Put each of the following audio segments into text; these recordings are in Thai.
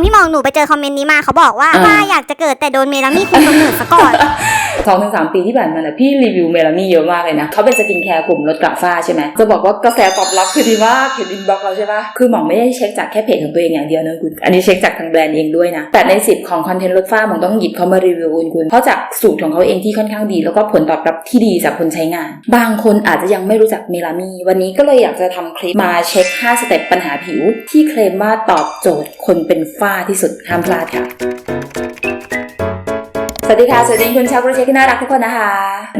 องพี่หมองหนูไปเจอคอมเมนต์นี้มาเขาบอกว่าอ่าป้าอยากจะเกิดแต่โดนเมลามี่คุมกำเนิดซะก่อน สองถึงสามปีที่ผ่านมาน่ะพี่รีวิวเมลานี่เยอะมากเลยนะเขาเป็นสกินแคร์กลุ่มลดกระฝ้าใช่ไหมจะบอกว่ากระแสตอบรับคือดีมากเห็นอินบ็อกเราใช่ปะคือหมองไม่ได้เช็คจากแค่เพจของตัวเองอย่างเดียวนะคุณอันนี้เช็คจากทางแบรนด์เองด้วยนะแต่ในสิบของคอนเทนต์ลดฝ้าหมองต้องหยิบเขามารีวิวคุณคุณเพราะจากสูตรของเขาเองที่ค่อนข้างดี แล้วก็ผลตอบรับที่ดีจากคนใช้งาน บางคนอาจจะยังไม่รู้จักเมลามีวันนี้ก็เลยอยากจะทำคลิปมาเช็ค 5 สเต็ปปัญหาผิว ที่เคลมว่าตอบโจทย์คนเป็นฝ้าที่สุดห้ามพลาดค่ะ วัสดีค่ะสวัสดีคุณชาวโปรเจกต์ที่น่ารักทุกคนนะคะ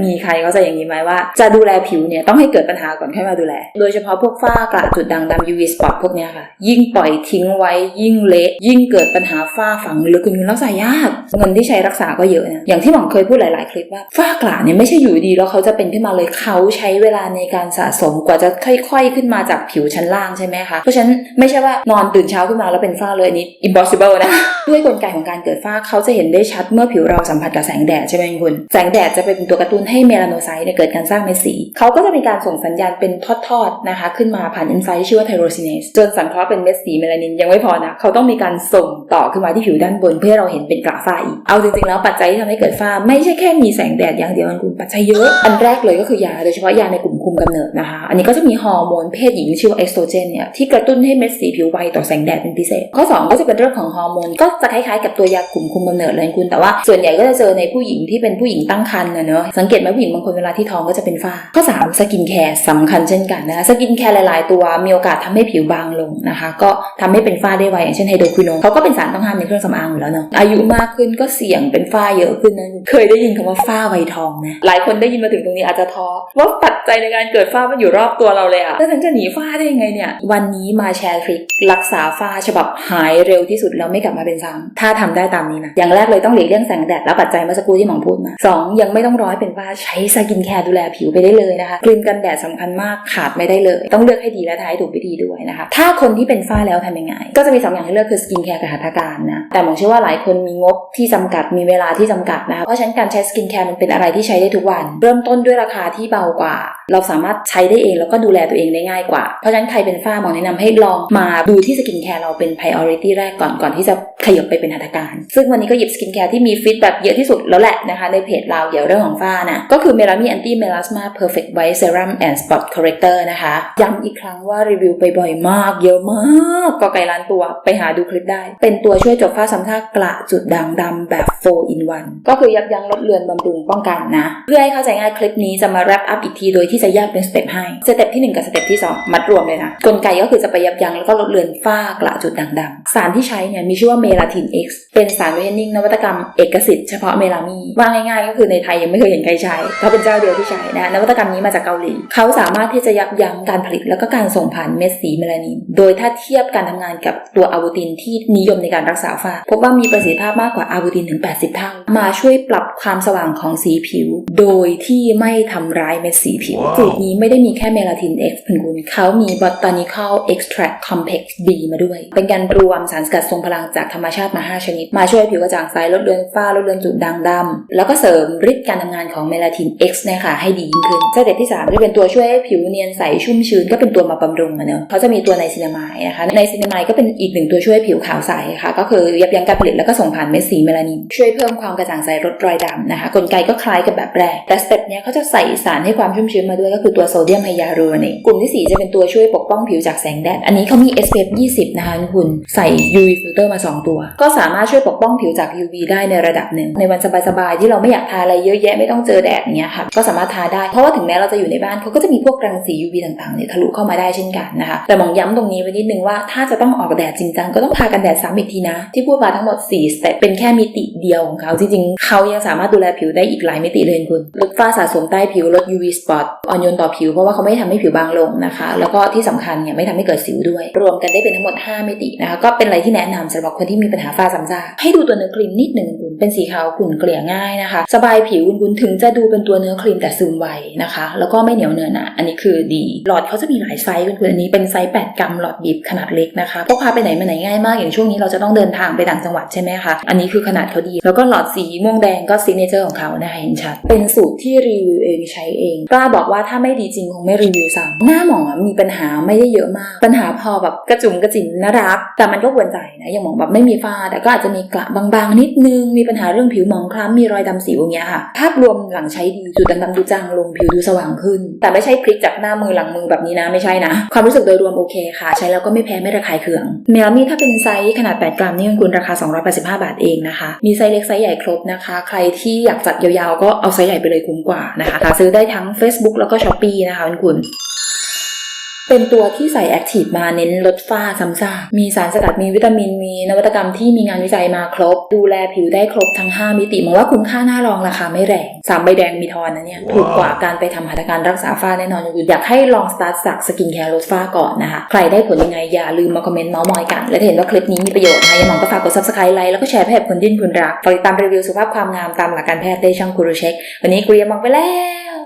มีใครเขาจะอย่างนี้ไหมว่าจะดูแลผิวเนี่ยต้องให้เกิดปัญหาก่อนค่อยมาดูแล โดยเฉพาะพวกฝ้ากระจุดด่างดำ UV spot พวกเนี้ยค่ะ ยิ่งปล่อยทิ้งไว้ยิ่งเละยิ่งเกิดปัญหาฝ้าฝังลึกคุณรักษายาก เงินที่ใช้รักษาก็เยอะนะอย่างที่หมองเคยพูดหลาย ๆ คลิปว่าฝ้ากระเนี่ยไม่ใช่อยู่ดีแล้วเขาจะเป็นขึ้นมาเลยเขาใช้เวลาในการสะสมกว่าจะค่อย ๆ ขึ้นมาจากผิวชั้นล่างใช่ไหมคะเพราะฉะนั้นไม่ใช่ว่านอนตื่นเช้าขึ้นมาแล้วเป็นฝ้าเลยอันนี้ impossible นะด้วยกลไกของการเกิดฝ้าเขาจะเห็นได้ชัดเมื่อผิวเราสัมผัสกับแสงแดดใช่ไหมคุณแสงแดดจะเป็นตัวกระตุ้นให้เมลานไซต์เกิดการสร้างเม็ดสีเขาก็จะมีการส่งสัญญาณเป็นทอดๆนะคะ ขึ้นมาผ่านเอนไซม์ที่ชื่อว่าไทโรซินเนสจนสังเคราะห์เป็นเม็ดสีเมลานินยังไม่พอนะเขาต้องมีการส่งต่อขึ้นมาที่ผิวด้านบน เพื่อให้เราเห็นเป็นกระฝ้าอีกเอาจริงๆแล้วปัจจัยที่ทำให้เกิดฝ้าไม่ใช่แค่มีแสงแดดอย่างเดียวนะคุณปัจจัยเยอะอันแรกเลยก็คือยาโดยเฉพาะยาในกลุ่มคุมกำเนิดนะคะ อันนี้ก็จะมีฮอร์โมนเพศหญิงชื่อว่าเอสโตรเจนเนี่ยที่กระตุ้นให้เม็ดสีผิวไวต่อแสงแดดเป็นพิเศษข้อสองก็จะเป็นเรื่องของฮอร์โมนก็จะคล้ายๆกับตัวยากลุ่มคุมกำเนิดเลยคุณแต่ว่าส่วนใหญ่ก็จะเจอในผู้หญิงที่เป็นผู้หญิงตั้งครรภ์นะเนอะสังเกตไหมผู้หญิงบางคนเวลาที่ท้องก็จะเป็นฝ้า ข้อสามสกินแคร์สำคัญเช่นกันนะคะสกินแคร์หลายๆ ตัวมีโอกาสทำให้ผิวบางลงนะคะ ก็ทำให้เป็นฝ้าได้ไวอย่างเช่นไฮโดรควิโนเขาก็เป็นสารต้องห้ามในเครื่องสำอางอยู่แล้วเนอะอายุมากขึ้นก็เสี่ยงเป็นฝ้าเยอะขึ้นนะเคยได้ยินคำว่าฝ้าไวทองนะหลายคนได้ยินมาถึงตรงนี้อาจจะท้อว่าปัจจัยในการเกิดฝ้ามันอยู่รอบตัวเราเลยอะแล้วฉันจะหนีฝ้าได้ยังไงเนี่ย วันนี้มาแชร์ทริครักษาฝ้าฉบับหายเร็วที่สุดแล้วไม่กลับมาเป็นซ้ำถ้าทำได้ตามนี้นะอย่างแรกเลยต้องหลีกเลี่ยงแสงแดดละปัจจัยเมื่อสักครู่ที่หมองพูดมาสองยังไม่ต้องร้อยเป็นฝ้าใช้สกินแคร์ดูแลผิวไปได้เลยนะคะครีมกันแดดสำคัญมากขาดไม่ได้เลย ต้องเลือกให้ดีและทายถูกวิธีด้วยนะคะ ถ้าคนที่เป็นฝ้าแล้วทำยังไง ก็จะมีสองอย่างให้เลือกคือสกินแคร์กับหัตถการนะแต่หมองเชื่อว่าหลายคนมีงบที่จำกัดมีเวลาที่จำกัดนะคะเพราะฉะนั้นการใช้สกินแคร์มันเป็นอะไรที่ใช้ได้ทุกวัน เริ่มต้นด้วยราคาที่เบากว่า เราสามารถใช้ได้เองแล้วก็ดูแลตัวเองได้ง่ายกว่าเพราะฉะนั้นใครเป็นฝ้าหมอแนะนำให้ลองมาดูที่สกินแคร์เราเป็น priority แรกก่อนก่อนที่จะขยบไปเป็นหัตถการ ซึ่งวันนี้ก็หยิบสกินแคร์ที่มีฟีดแบบเยอะที่สุดแล้วแหละนะคะ ในเพจเราเกี่ยวเรื่องของฝ้านะก็คือเมลามีแอนตี้เมลาสมาเพอร์เฟกต์ไวท์เซรั่มแอนด์สปอตคอร์เรคเตอร์นะคะย้ำอีกครั้งว่ารีวิวไปบ่อยมาก เยอะมากก็ไกลล้านตัวไปหาดูคลิปได้ เป็นตัวช่วยจบฝ้าซ้ำซากกระจุดด่างดำแบบ 4 in 1 ก็คือยับยั้งลดเลือนบำรุงป้องกันนะ เพื่อให้เข้าใจง่ายคลิปนี้จะมา wrap up อีกทีโดยที่จะแยกเป็นสเต็ปให้สเต็ปที่ 1 กับสเต็ปที่ 2 มัดรวมเลยนะกลไกก็คือจะไปยับยั้งแล้วก็ลดเลือนฝ้ากระจุดด่างดำสารที่ใช้เนี่ยมีชื่อว่าเมลาทิน X เป็นสารเวทนิ่งนวัตกรรมเอกสิทธิ์เฉพาะเมลามีว่าง่ายๆ ก็คือในไทยยังไม่เคยเห็นใครใช้เขาเป็นเจ้าเดียวที่ใช้นะนวัตกรรมนี้มาจากเกาหลี เขาสามารถที่จะยับยั้งการผลิตแล้วก็การส่งผ่านเม็ดสีเมลานิน โดยถ้าเทียบการทำงานกับตัวอาบูตินที่นิยมในการรักษาฝ้าพบว่ามีประสิทธิภาพมากกว่าอาบูตินถึง 80 เท่า มาช่วยปรับความสว่างของสีผิว โดยที่ไม่ทำร้ายเม็ดสีผิวสูตรนี้ไม่ได้มีแค่เมลาทิน X คุณคุณเขามี Botanical Extract Complex B มาด้วย เป็นการรวมสารสกัดทรงพลังจากธรรมชาติมา 5 ชนิด มาช่วยผิวกระจ่างใสลดเลือนฝ้าลดเลือนจุดด่างดำแล้วก็เสริมฤทธิ์การทำงานของเมลาทิน X เนี่ยค่ะให้ดียิ่งขึ้นสเต็ปที่3จะเป็นตัวช่วยให้ผิวเนียนใสชุ่มชื้นก็เป็นตัวมาบำรุงเนอะเขาจะมีตัวในซินามายนะคะในซินามายก็เป็นอีกหนึ่งตัวช่วยผิวขาวใสค่ะก็คือยับยั้งการผลิตแล้วก็ส่งผ่านเม็ดสีเมลานิน ช่วยเพิ่มความกระจ่างใสลดรอยดำนะคะกลไกก็คล้ายกับแบบแรกแต่สเต็ปเนี้ยเขาจะใส่สารให้ความชุ่มชื้นมาด้วยก็คือตัวโซเดียมไฮยาลูรอเนตกลุ่มที่ 4 จะเป็นตัวช่วยปกป้องผิวจากแสงแดดอันนี้เขามี SPF 20 นะคะคุณใส่ UV filter มา 2 ตัวก็สามารถช่วยปกป้องผิวจาก UV ได้ในระดับหนึ่ง ในวันสบายๆที่เราไม่อยากทาอะไรเยอะแยะไม่ต้องเจอแดดเนี้ยค่ะก็สามารถทาได้เพราะว่าถึงแม้เราจะอยู่ในบ้านเขาก็จะมีพวกรังสี UV ต่างๆเนี่ยทะลุเข้ามาได้เช่นกันนะคะแต่มองย้ำตรงนี้ไว้นิดนึงว่าถ้าจะต้องออกแดดจริงจังก็ต้องทากันแดดซ้ำอีกทีนะ ที่พูดมาทั้งหมด4สเต็ปเป็นแค่มิติเดียวของเขาจริงๆเขายังสามารถดูแลผิวได้อีกหลายมิติเลยคุณลดฝ้าสะสมใต้ผิวลด UV spot อ่อนโยนต่อผิวเพราะว่าเขาไม่ทำให้ผิวบางลงนะคะ แล้วก็ที่สำคัญเนี่ยไม่ทำให้เกิดสิวด้วย รวมกันได้เป็นทั้งหมด 5 มิตินะคะก็เป็นอะไรที่แนะนำสำหรับคนที่มีปัญหาฝ้าซ้ำซากให้ดูตัวเนื้อครีมนิดหนึ่งคุณเป็นสีขาวขุ่นเกลี่ยง่ายนะคะ สบายผิวคุณถึงจะดูเป็นตัวเนื้อครีมแต่ซึมไวนะคะ แล้วก็ไม่เหนียวเนื้อหนะอันนี้คือดีหลอดเขาจะมีหลายไซส์คุณอันนี้เป็นไซส์ 8 กรัมหลอดบีบขนาดเล็กนะคะพกพาไปไหนมาไหนง่ายมากอย่างช่วงนี้เราจะต้องเดินทางไปต่างจังหวัดใช่ไหมคะอันนี้คือขนาดเขาดี แล้วก็หลอดสีม่วงแดงก็ซิกเนเจอร์ของเขานะคะเห็นชัดเป็นสูตรที่รีวิวเองใช้เองกล้าบอกว่าถ้าไม่ดีจริงคงไม่รีวิวซ้ำหน้าหมองมีปัญหาไม่ได้เยอะมาก ปัญหาพอแบบกระจุมกระจิ๋มน่ารัก แต่มันก็กวนใจนะอย่างหมองแบบไม่มีมีฝ้าแต่ก็อาจจะมีกระบางๆนิดนึง มีปัญหาเรื่องผิวหมองคล้ำมีรอยดำสิวอย่างเงี้ยค่ะ ภาพรวมหลังใช้ดีจุดดำๆดูจางลงผิวดูสว่างขึ้น แต่ไม่ใช่พลิกจากหน้ามือหลังมือแบบนี้นะไม่ใช่นะ ความรู้สึกโดยรวมโอเคค่ะ ใช้แล้วก็ไม่แพ้ไม่ระคายเคือง เมลามีถ้าเป็นไซส์ขนาด 8 กรัมนี่คุณราคา 285 บาทเองนะคะ มีไซส์เล็กไซส์ใหญ่ครบนะคะ ใครที่อยากจัดยาวๆ ก็เอาไซส์ใหญ่ไปเลยคุ้มกว่านะคะหาซื้อได้ทั้ง Facebook แล้วก็ s h อ p e e นะคะคุณ เป็นตัวที่ใส่แอคทีฟมาเน้นลดฝ้าซ้ำซากมีสารสกัดมีวิตามินมีนวัตกรรมที่มีงานวิจัยมาครบ ดูแลผิวได้ครบทั้ง 5 มิติมองว่าคุ้มค่าหน้ารองราคาไม่แรงสามใบแดงมีทอนนะเนี่ยถูกกว่าการไปทำหัตถการรักษาฝ้าแน่นอนอยู่อยากให้ลองสตาร์ทจากสกินแคร์ลดฝ้าก่อนนะคะใครได้ผลยังไงอย่าลืมมาคอมเมนต์เมาส์มอยกัน และถ้าเห็นว่าคลิปนี้มีประโยชน์นะคะอย่าหมองก็ฝากกด subscribe ไลค์แล้วก็แชร์ให้กับคนที่คุณรักฝากติดตามรีวิวสุขภาพความงามตามหลักการแพทย์ได้ช่องกูรูเช็ควันนี้กูเรียนมองไปแล้ว